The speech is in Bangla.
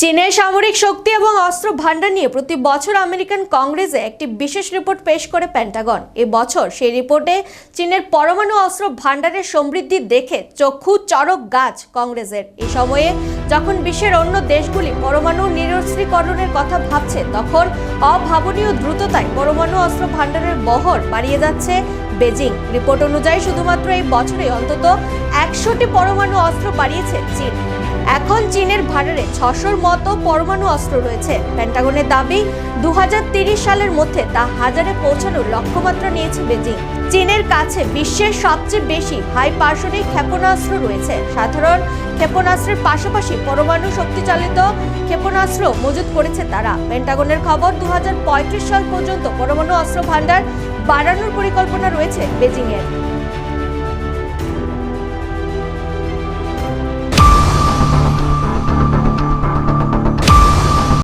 চীনের সামরিক শক্তি এবং অস্ত্র ভান্ডার নিয়ে প্রতি বছর আমেরিকান কংগ্রেসে একটি বিশেষ রিপোর্ট পেশ করে পেন্টাগন এ বছর সেই রিপোর্টে চীনের পরমাণু অস্ত্র ভান্ডারের সমৃদ্ধি দেখে চক্ষু, চরক, গাছ কংগ্রেসের। এই সময়ে যখন বিশ্বের অন্য দেশগুলি পরমাণু নিরস্ত্রীকরণের কথা ভাবছে, তখন অভাবনীয় দ্রুততায় পরমাণু অস্ত্র ভান্ডারের বহর বাড়িয়ে যাচ্ছে বেজিং। রিপোর্ট অনুযায়ী শুধুমাত্র এই বছরে অন্তত একশোটি পরমাণু অস্ত্র বাড়িয়েছে চীন। এখন চীনের ভান্ডারে ছশোর মতো পরমাণু অস্ত্র রয়েছে। পেন্টাগনের দাবি দু সালের মধ্যে তা হাজারে পৌঁছানোর লক্ষ্যমাত্রা নিয়েছে বেজিং। চীনের কাছে বিশ্বের সবচেয়ে বেশি হাইপার্সনিক ক্ষেপণাস্ত্র রয়েছে। সাধারণ ক্ষেপণাস্ত্রের পাশাপাশি পরমাণু শক্তিচালিত ক্ষেপণাস্ত্র মজুত করেছে তারা। পেন্টাগনের খবর দু হাজার পঁয়ত্রিশ সাল পর্যন্ত পরমাণু অস্ত্র ভাণ্ডার বাড়ানোর পরিকল্পনা রয়েছে বেজিংয়ের।